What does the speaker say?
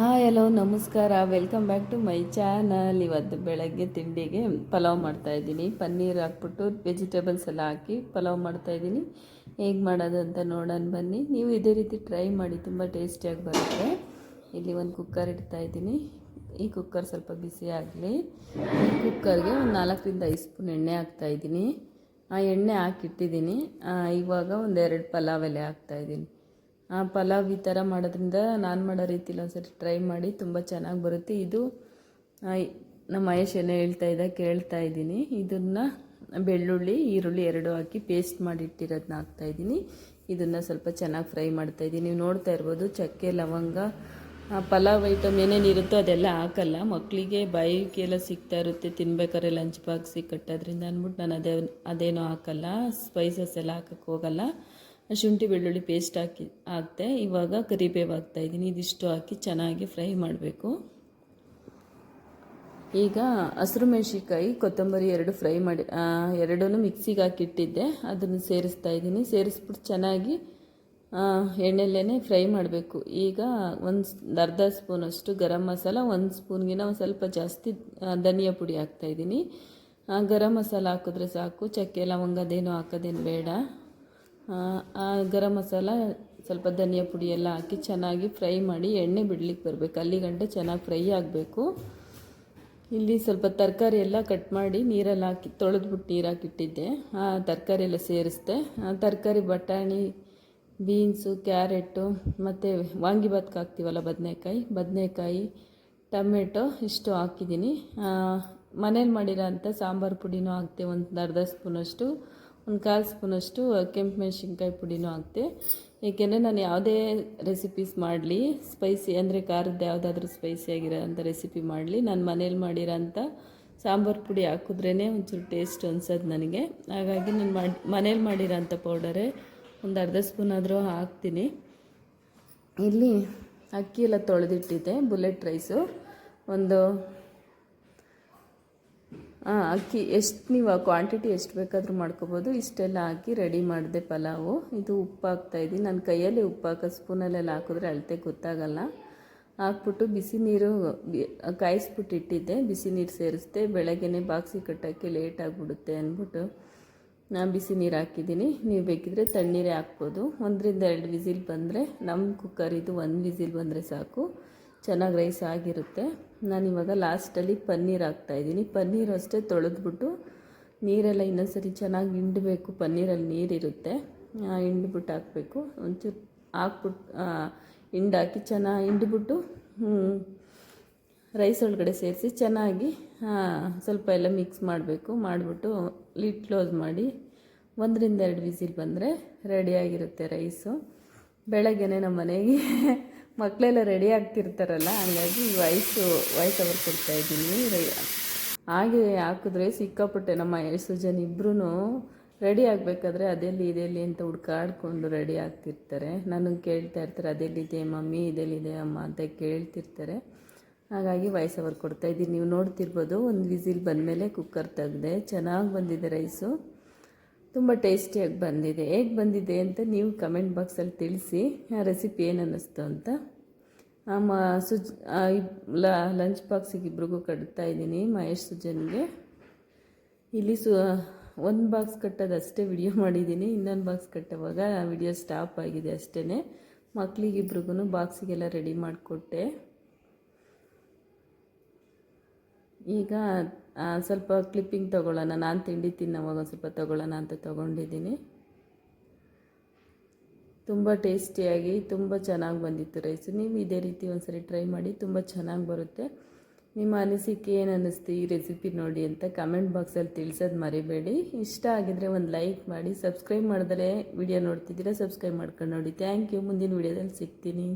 Hi, hello, ನಮಸ್ಕಾರ. Welcome back to my channel ಇವತ್ತು ಬೆಳಗ್ಗೆ ತಿಂಡಿಗೆ ಪಲಾವ್ ಮಾಡ್ತಾ ಇದ್ದೀನಿ. ಪನ್ನೀರ್ ಹಾಕ್ಬಿಟ್ಟು ವೆಜಿಟೇಬಲ್ಸ್ ಎಲ್ಲ ಹಾಕಿ ಪಲಾವ್ ಮಾಡ್ತಾ ಇದ್ದೀನಿ. ಹೇಗೆ ಮಾಡೋದು ಅಂತ ನೋಡೋಣ ಬನ್ನಿ. ನೀವು ಇದೇ ರೀತಿ ಟ್ರೈ ಮಾಡಿ ತುಂಬ ಟೇಸ್ಟಿಯಾಗಿ ಬರುತ್ತೆ. ಇಲ್ಲಿ ಒಂದು ಕುಕ್ಕರ್ ಇಡ್ತಾಯಿದ್ದೀನಿ ಈ ಕುಕ್ಕರ್ ಸ್ವಲ್ಪ ಬಿಸಿ ಆಗಲಿ. ಈ ಕುಕ್ಕರ್ಗೆ ಒಂದು ನಾಲ್ಕರಿಂದ ಐದು ಸ್ಪೂನ್ ಎಣ್ಣೆ ಹಾಕ್ತಾ ಇದ್ದೀನಿ. ಆ ಎಣ್ಣೆ ಹಾಕಿಟ್ಟಿದ್ದೀನಿ. ಇವಾಗ ಒಂದೆರಡು ಪಲಾವ್ ಎಲೆ ಹಾಕ್ತಾಯಿದ್ದೀನಿ ಆ ಪಲಾವ್ ಈ ಥರ ಮಾಡೋದ್ರಿಂದ ನಾನು ಮಾಡೋ ರೀತಿಲಿ ಒಂದ್ಸರಿ ಟ್ರೈ ಮಾಡಿ ತುಂಬ ಚೆನ್ನಾಗಿ ಬರುತ್ತೆ. ಇದು ನಮ್ಮ ಮಹೇಶ್ ಏನೋ ಹೇಳ್ತಾ ಇದ್ದ ಕೇಳ್ತಾ ಇದ್ದೀನಿ. ಇದನ್ನು ಬೆಳ್ಳುಳ್ಳಿ, ಈರುಳ್ಳಿ ಎರಡು ಹಾಕಿ ಪೇಸ್ಟ್ ಮಾಡಿ ಹಾಕ್ತಾ ಇದ್ದೀನಿ. ಇದನ್ನು ಸ್ವಲ್ಪ ಚೆನ್ನಾಗಿ ಫ್ರೈ ಮಾಡ್ತಾಯಿದ್ದೀನಿ ನೀವು ನೋಡ್ತಾ ಇರ್ಬೋದು, ಚಕ್ಕೆ, ಲವಂಗ ಪಲಾವ್ ಐಟಮ್ ಏನೇನಿರುತ್ತೋ ಅದೆಲ್ಲ ಹಾಕಲ್ಲ. ಮಕ್ಕಳಿಗೆ ಬಾಯಿಗೆಲ್ಲ ಸಿಗ್ತಾ ಇರುತ್ತೆ ತಿನ್ಬೇಕಾದ್ರೆ ಲಂಚ್ ಬಾಕ್ಸಿಗೆ ಕಟ್ಟೋದ್ರಿಂದ ಅಂದ್ಬಿಟ್ಟು ನಾನು ಅದೇ, ಅದೇನೂ ಹಾಕಲ್ಲ. ಸ್ಪೈಸಸ್ ಎಲ್ಲ ಹಾಕಕ್ಕೆ ಹೋಗಲ್ಲ. ಶುಂಠಿ ಬೆಳ್ಳುಳ್ಳಿ ಪೇಸ್ಟ್ ಹಾಕಿ, ಹಾಕ್ತೆ. ಇವಾಗ ಕರಿಬೇವು ಹಾಕ್ತಾಯಿದ್ದೀನಿ ಇದಿಷ್ಟು ಹಾಕಿ ಚೆನ್ನಾಗಿ ಫ್ರೈ ಮಾಡಬೇಕು. ಈಗ ಹಸಿರು ಮೆಣಸಿಕಾಯಿ ಕೊತ್ತಂಬರಿ ಎರಡು ಫ್ರೈ ಮಾಡಿ ಎರಡೂ ಮಿಕ್ಸಿಗೆ ಹಾಕಿಟ್ಟಿದ್ದೆ. ಅದನ್ನು ಸೇರಿಸ್ತಾ ಇದ್ದೀನಿ. ಸೇರಿಸ್ಬಿಟ್ಟು ಚೆನ್ನಾಗಿ ಎಣ್ಣೆಲ್ಲೇ ಫ್ರೈ ಮಾಡಬೇಕು. ಈಗ ಒಂದು ಅರ್ಧ ಸ್ಪೂನಷ್ಟು ಗರಂ ಮಸಾಲ, ಒಂದು ಸ್ಪೂನ್ಗಿನ ಒಂದು ಸ್ವಲ್ಪ ಜಾಸ್ತಿ ಧನಿಯಾ ಪುಡಿ ಹಾಕ್ತಾಯಿದ್ದೀನಿ ಗರಂ ಮಸಾಲ ಹಾಕಿದ್ರೆ ಸಾಕು. ಚಕ್ಕೆ, ಲವಂಗ ಅದೇನು ಹಾಕೋದೇನು ಬೇಡ. ಆ, ಗರಂ ಮಸಾಲ ಸ್ವಲ್ಪ ಧನಿಯಾ ಪುಡಿ ಎಲ್ಲ ಹಾಕಿ ಚೆನ್ನಾಗಿ ಫ್ರೈ ಮಾಡಿ ಎಣ್ಣೆ ಬಿಡ್ಲಿಕ್ಕೆ ಬರಬೇಕು. ಅಲ್ಲಿ ಗಂಟೆ ಚೆನ್ನಾಗಿ ಫ್ರೈ ಆಗಬೇಕು. ಇಲ್ಲಿ ಸ್ವಲ್ಪ ತರಕಾರಿ ಎಲ್ಲ ಕಟ್ ಮಾಡಿ ನೀರಲ್ಲಿ ಹಾಕಿ ತೊಳೆದ್ಬಿಟ್ಟು ನೀರು ಹಾಕಿಟ್ಟಿದ್ದೆ. ಆ ತರಕಾರಿ ಎಲ್ಲ ಸೇರಿಸ್ದೆ. ಆ ತರಕಾರಿ ಬಟಾಣಿ ಬೀನ್ಸು ಕ್ಯಾರೆಟು ಮತ್ತು ವಾಂಗಿಭಾತ್ಗೆ ಹಾಕ್ತೀವಲ್ಲ ಬದನೆಕಾಯಿ. ಬದನೆಕಾಯಿ ಟೊಮೆಟೊ ಇಷ್ಟು ಹಾಕಿದ್ದೀನಿ. ಮನೇಲಿ ಮಾಡಿರೋ ಅಂಥ ಸಾಂಬಾರು ಪುಡಿನೂ ಹಾಕ್ತೆ ಒಂದು ಅರ್ಧ ಸ್ಪೂನಷ್ಟು. ಒಂದು ಕಾಲು ಸ್ಪೂನಷ್ಟು ಕೆಂಪು ಮೆಣಸಿನ್ಕಾಯಿ ಪುಡಿನೂ ಹಾಕ್ತೆ. ಏಕೆಂದರೆ ನಾನು ಯಾವುದೇ ರೆಸಿಪೀಸ್ ಮಾಡಲಿ ಸ್ಪೈಸಿ ಅಂದರೆ ಖಾರದ್ದು ಯಾವುದಾದ್ರೂ ಸ್ಪೈಸಿ ಆಗಿರೋಂಥ ರೆಸಿಪಿ ಮಾಡಲಿ, ನಾನು ಮನೇಲಿ ಮಾಡಿರೋಂಥ ಸಾಂಬಾರು ಪುಡಿ ಹಾಕಿದ್ರೇ ಒಂಚೂರು ಟೇಸ್ಟ್ ಅನ್ಸೋದು ನನಗೆ. ಹಾಗಾಗಿ ನಾನು ಮಾಡಿ, ಮನೇಲಿ ಮಾಡಿರೋಂಥ ಪೌಡರೇ ಒಂದು ಅರ್ಧ ಸ್ಪೂನ್ ಆದರೂ ಹಾಕ್ತೀನಿ. ಇಲ್ಲಿ ಅಕ್ಕಿ ಎಲ್ಲ ತೊಳೆದಿಟ್ಟಿದ್ದೆ ಬುಲೆಟ್ ರೈಸು ಒಂದು ಅಕ್ಕಿ ಎಷ್ಟು ನೀವು ಕ್ವಾಂಟಿಟಿ ಎಷ್ಟು ಬೇಕಾದರೂ ಮಾಡ್ಕೋಬೋದು. ಇಷ್ಟೆಲ್ಲ ಹಾಕಿ ರೆಡಿ ಮಾಡಿದೆ ಪಲಾವು. ಇದು ಉಪ್ಪು ಹಾಕ್ತಾಯಿದ್ದೀನಿ ನನ್ನ ಕೈಯಲ್ಲಿ ಉಪ್ಪು ಹಾಕೋ ಸ್ಪೂನಲ್ಲೆಲ್ಲ ಹಾಕಿದ್ರೆ ಅಳತೆ ಗೊತ್ತಾಗಲ್ಲ. ಹಾಕ್ಬಿಟ್ಟು ಬಿಸಿ ನೀರು ಕಾಯಿಸ್ಬಿಟ್ಟು ಇಟ್ಟಿದ್ದೆ. ಬಿಸಿ ನೀರು ಸೇರಿಸ್ದೆ. ಬೆಳಗ್ಗೆ ಬಾಕ್ಸಿ ಕಟ್ಟೋಕ್ಕೆ ಲೇಟ್ ಆಗಿಬಿಡುತ್ತೆ ಅಂದ್ಬಿಟ್ಟು ನಾನು ಬಿಸಿ ನೀರು ಹಾಕಿದ್ದೀನಿ. ನೀವು ಬೇಕಿದ್ರೆ ತಣ್ಣೀರೇ ಹಾಕ್ಬೋದು. ಒಂದರಿಂದ ಎರಡು ವಿಸಿಲ್ ಬಂದರೆ ನಮ್ಮ ಕುಕ್ಕರ್ ಇದು ಒಂದು ವಿಸಿಲ್ ಬಂದರೆ ಸಾಕು. ಚೆನ್ನಾಗಿ ರೈಸ್ ಆಗಿರುತ್ತೆ. ನಾನು ಇವಾಗ ಲಾಸ್ಟಲ್ಲಿ ಪನ್ನೀರ್ ಹಾಕ್ತಾಯಿದ್ದೀನಿ ಪನ್ನೀರ್ ಅಷ್ಟೇ ತೊಳೆದ್ಬಿಟ್ಟು ನೀರೆಲ್ಲ ಇನ್ನೊಂದ್ಸರಿ ಚೆನ್ನಾಗಿ ಹಿಂಡಬೇಕು. ಪನ್ನೀರಲ್ಲಿ ನೀರಿರುತ್ತೆ. ಹಿಂಡ್ಬಿಟ್ಟು ಹಾಕಬೇಕು. ಒಂಚೂರು ಹಾಕ್ಬಿಟ್ಟು ಹಿಂಡಾಕಿ ಚೆನ್ನಾಗಿ ಹಿಂಡ್ಬಿಟ್ಟು ರೈಸ್ ಒಳಗಡೆ ಸೇರಿಸಿ ಚೆನ್ನಾಗಿ ಸ್ವಲ್ಪ ಎಲ್ಲ ಮಿಕ್ಸ್ ಮಾಡಬೇಕು. ಮಾಡಿಬಿಟ್ಟು ಲಿಡ್ ಕ್ಲೋಸ್ ಮಾಡಿ ಒಂದರಿಂದ ಎರಡು ವಿಸಿಲ್ ಬಂದರೆ ರೆಡಿಯಾಗಿರುತ್ತೆ ರೈಸು. ಬೆಳಗ್ಗೆ ನಮ್ಮ ಮನೆಗೆ ಮಕ್ಕಳೆಲ್ಲ ರೆಡಿ ಆಗ್ತಿರ್ತಾರಲ್ಲ, ಹಂಗಾಗಿ ವಾಯ್ಸು ವಾಯ್ಸ್ ಅವರ್ ಕೊಡ್ತಾಯಿದ್ದೀನಿ ಹಾಗೆ ಹಾಕಿದ್ರೆ ಸಿಕ್ಕಾಪಟ್ಟೆ ನಮ್ಮ ಎಷ್ಟು ಜನ ಇಬ್ಬರೂ ರೆಡಿ ಆಗಬೇಕಾದ್ರೆ ಅದೆಲ್ಲಿ, ಇದೆಲ್ಲಿ ಅಂತ ಹುಡ್ಕಾಡ್ಕೊಂಡು ರೆಡಿ ಆಗ್ತಿರ್ತಾರೆ. ನನಗೆ ಕೇಳ್ತಾ ಇರ್ತಾರೆ, ಅದೆಲ್ಲಿದೆ ಮಮ್ಮಿ, ಇದೆಲ್ಲಿದೆ ಅಮ್ಮ ಅಂತ ಕೇಳ್ತಿರ್ತಾರೆ. ಹಾಗಾಗಿ ವಾಯ್ಸ್ ಕೊಡ್ತಾ ಕೊಡ್ತಾಯಿದ್ದೀನಿ ನೀವು ನೋಡ್ತಿರ್ಬೋದು, ಒಂದು ವಿಸಿಲ್ ಬಂದಮೇಲೆ ಕುಕ್ಕರ್ ತೆಗೆದೆ ಚೆನ್ನಾಗಿ ಬಂದಿದೆ ರೈಸು ತುಂಬ ಟೇಸ್ಟಿಯಾಗಿ ಬಂದಿದೆ ಹೇಗೆ ಬಂದಿದೆ ಅಂತ ನೀವು ಕಮೆಂಟ್ ಬಾಕ್ಸಲ್ಲಿ ತಿಳಿಸಿ ಆ ರೆಸಿಪಿ ಏನು ಅನ್ನಿಸ್ತು ಅಂತ. ಮ ಸುಜ್ ಆ, ಲಂಚ್ ಬಾಕ್ಸಿಗೆ ಇಬ್ರಿಗೂ ಕಟ್ತಾ ಇದ್ದೀನಿ ಮಹೇಶ್ ಸುಜನ್ಗೆ. ಇಲ್ಲಿ ಸು ಒಂದು ಬಾಕ್ಸ್ ಕಟ್ಟೋದು ಅಷ್ಟೇ ವಿಡಿಯೋ ಮಾಡಿದ್ದೀನಿ ಇನ್ನೊಂದು ಬಾಕ್ಸ್ ಕಟ್ಟೋವಾಗ ವಿಡಿಯೋ ಸ್ಟಾಪ್ ಆಗಿದೆ ಅಷ್ಟೇ ಮಕ್ಕಳಿಗಿಬ್ರಿಗೂ ಬಾಕ್ಸಿಗೆಲ್ಲ ರೆಡಿ ಮಾಡಿಕೊಟ್ಟೆ. ಈಗ ಸ್ವಲ್ಪ ಕ್ಲಿಪ್ಪಿಂಗ್ ತೊಗೊಳ್ಳೋಣ. ನಾನು ತಿಂಡಿ ತಿನ್ನೋವಾಗ ಸ್ವಲ್ಪ ತೊಗೊಳ್ಳೋಣ ಅಂತ ತೊಗೊಂಡಿದ್ದೀನಿ. ತುಂಬ ಟೇಸ್ಟಿಯಾಗಿ, ತುಂಬ ಚೆನ್ನಾಗಿ ಬಂದಿತ್ತು ರೈಸು ನೀವು ಇದೇ ರೀತಿ ಒಂದ್ಸರಿ ಟ್ರೈ ಮಾಡಿ, ತುಂಬ ಚೆನ್ನಾಗಿ ಬರುತ್ತೆ. ನಿಮ್ಮ ಅನಿಸಿಕೆ ಏನು ಅನ್ನಿಸ್ತು ಈ ರೆಸಿಪಿ ನೋಡಿ ಅಂತ ಕಮೆಂಟ್ ಬಾಕ್ಸಲ್ಲಿ ತಿಳಿಸೋದು ಮರಿಬೇಡಿ. ಇಷ್ಟ ಆಗಿದ್ರೆ ಒಂದು ಲೈಕ್ ಮಾಡಿ ಸಬ್ಸ್ಕ್ರೈಬ್ ಮಾಡಿದ್ರೆ ವಿಡಿಯೋ ನೋಡ್ತಿದ್ದೀರಾ ಸಬ್ಸ್ಕ್ರೈಬ್ ಮಾಡ್ಕೊಂಡು ನೋಡಿ. ಥ್ಯಾಂಕ್ ಯು ಮುಂದಿನ ವಿಡಿಯೋದಲ್ಲಿ ಸಿಗ್ತೀನಿ.